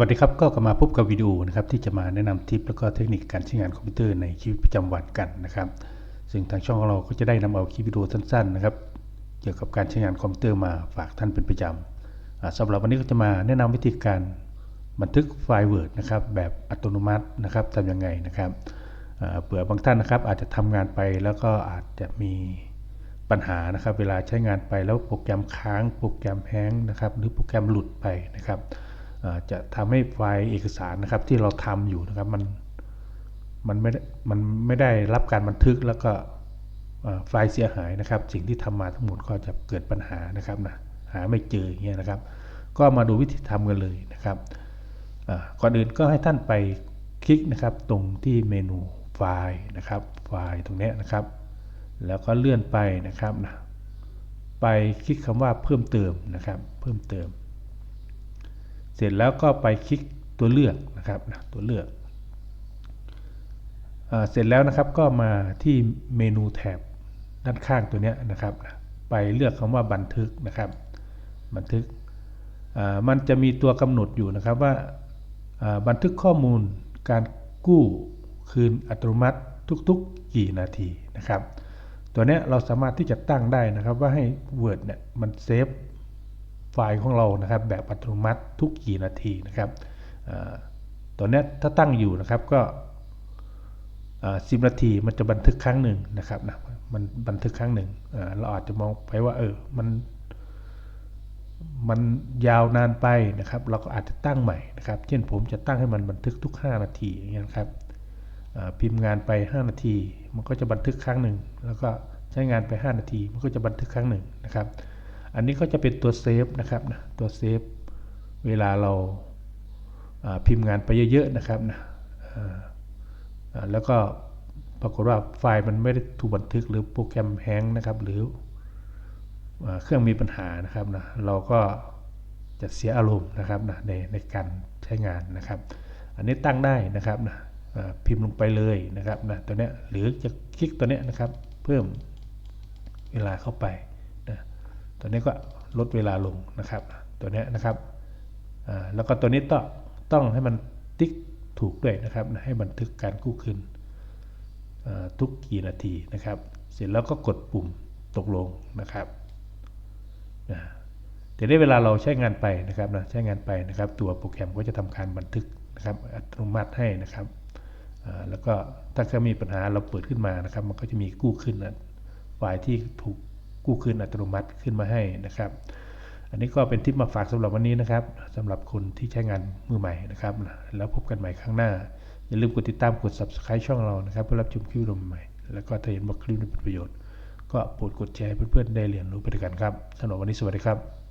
วัสดีครับก็กลับมาพบกับวิดีโอนะครับที่จะมาแนะนำทิปแล้วก็เทคนิคการใช้งานคอมพิวเตอร์ในชีวิตประจำวันกันนะครับ ซึ่งทางช่องของเราก็จะได้นำเอาคลิปวิดีโอสั้นๆนะครับเกี่ยวกับการใช้งานคอมพิวเตอร์มาฝากท่านเป็นประจำอ่าสำหรับวันนี้ก็จะมาแนะนำวิธีการบันทึกไฟล์ Word นะครับแบบอัตโนมัตินะครับทำยังไงนะครับเผื่อบางท่านนะครับอาจจะทำงานไปแล้วก็อาจจะมีปัญหานะครับ เวลาใช้งานไปแล้วโปรแกรมค้าง โปรแกรมแฮงนะครับหรือโปรแกรมหลุดไปนะครับ จะทำให้ไฟล์เอกสารนะครับที่เราทำอยู่นะครับมันมันไม่ได้มันไม่ได้รับการบันทึกแล้วก็ไฟล์เสียหายนะครับ สิ่งที่ทำมาทั้งหมดก็จะเกิดปัญหานะครับนะหาไม่เจออย่างเงี้ยนะครับ ก็มาดูวิธีทำกันเลยนะครับก่อนอื่นก็ให้ท่านไปคลิกนะครับตรงที่เมนูไฟล์นะครับ ไฟล์ตรงนี้นะครับ แล้วก็เลื่อนไปนะครับนะไปคลิกคำว่าเพิ่มเติมนะครับ เพิ่มเติม เสร็จแล้วก็ไปคลิกตัวเลือกนะครับนะตัวเลือกอเสร็จแล้วนะครับก็มาที่เมนูแถบด้านข้างตัวนี้นะครับ ไปเลือกคำว่าบันทึกนะครับ บันทึกมันจะมีตัวกำหนดอยู่นะครับว่าบันทึกข้อมูลการกู้คืนอัตโนมัติทุกๆกี่นาทีนะครับ ตัวนี้เราสามารถที่จะตั้งได้นะครับว่าให้ Word เนี่ยมันเซฟ ไฟล์ของเรานะครับแบบอัตโนมัติทุกกี่นาทีนะครับตัวเนี้ถ้าตั้งอยู่นะครับก็สิบนาทีมันจะบันทึกครั้งหนึ่งนะครับนะมันบันทึกครั้งหนึ่งเราอาจจะมองไปว่าเออมันมันยาวนานไปนะครับ เราก็อาจจะตั้งใหม่นะครับ เช่นผมจะตั้งให้มันบันทึกทุก 5 นาทีอย่างเงี้ยครับพิมพ์งานไป 5 นาที มันก็จะบันทึกครั้งหนึ่งแล้วก็ใช้งานไป 5 นาที มันก็จะบันทึกครั้งหนึ่งนะครับ อันนี้ก็จะเป็นตัวเซฟนะครับนะตัวเซฟเวลาเราาพิมพ์งานไปเยอะๆนะครับนะแล้วก็ปรากฏว่าไฟล์มันไม่ได้ถูกบันทึกหรือโปรแกรมแฮงก์นะครับหรืออเครื่องมีปัญหานะครับนะเราก็จะเสียอารมณ์นะครับนะในในการใช้งานนะครับ อันนี้ตั้งได้นะครับนะพิมพ์ลงไปเลยนะครับนะตัวเนี้ยหรือจะคลิกตัวเนี้ยนะครับ เพิ่มเวลาเข้าไปนะ ตัวนี้ก็ลดเวลาลงนะครับ ตัวนี้นะครับแล้วก็ตัวนี้ต้องต้องให้มันติ๊กถูกด้วยนะครับ ให้บันทึกการกู้คืนทุกกี่นาทีนะครับ เสร็จแล้วก็กดปุ่มตกลงนะครับแต่ได้เวลาเราใช้งานไปนะครับนะใช้งานไปนะครับ ตัวโปรแกรมก็จะทำการบันทึกนะครับอัตโนมัติให้นะครับแล้วก็ถ้าเขามีปัญหาเราเปิดขึ้นมานะครับ มันก็จะมีกู้คืนนะไฟล์ที่ถูก กู้คืนอัตโนมัติขึ้นมาให้นะครับ อันนี้ก็เป็นทิปมาฝากสำหรับวันนี้นะครับสำหรับคนที่ใช้งานมือใหม่นะครับ แล้วพบกันใหม่ครั้งหน้า อย่าลืมกดติดตามกด subscribe ช่องเรานะครับ เพื่อรับชมคลิปวิดีโอใหม่ๆแล้วก็ถ้าเห็นว่าคลิปนี้เป็นประโยชน์ ก็โปรดกดแชร์ให้เพื่อนๆได้เรียนรู้ไปด้วยกันครับสำหรับวันนี้สวัสดีครับ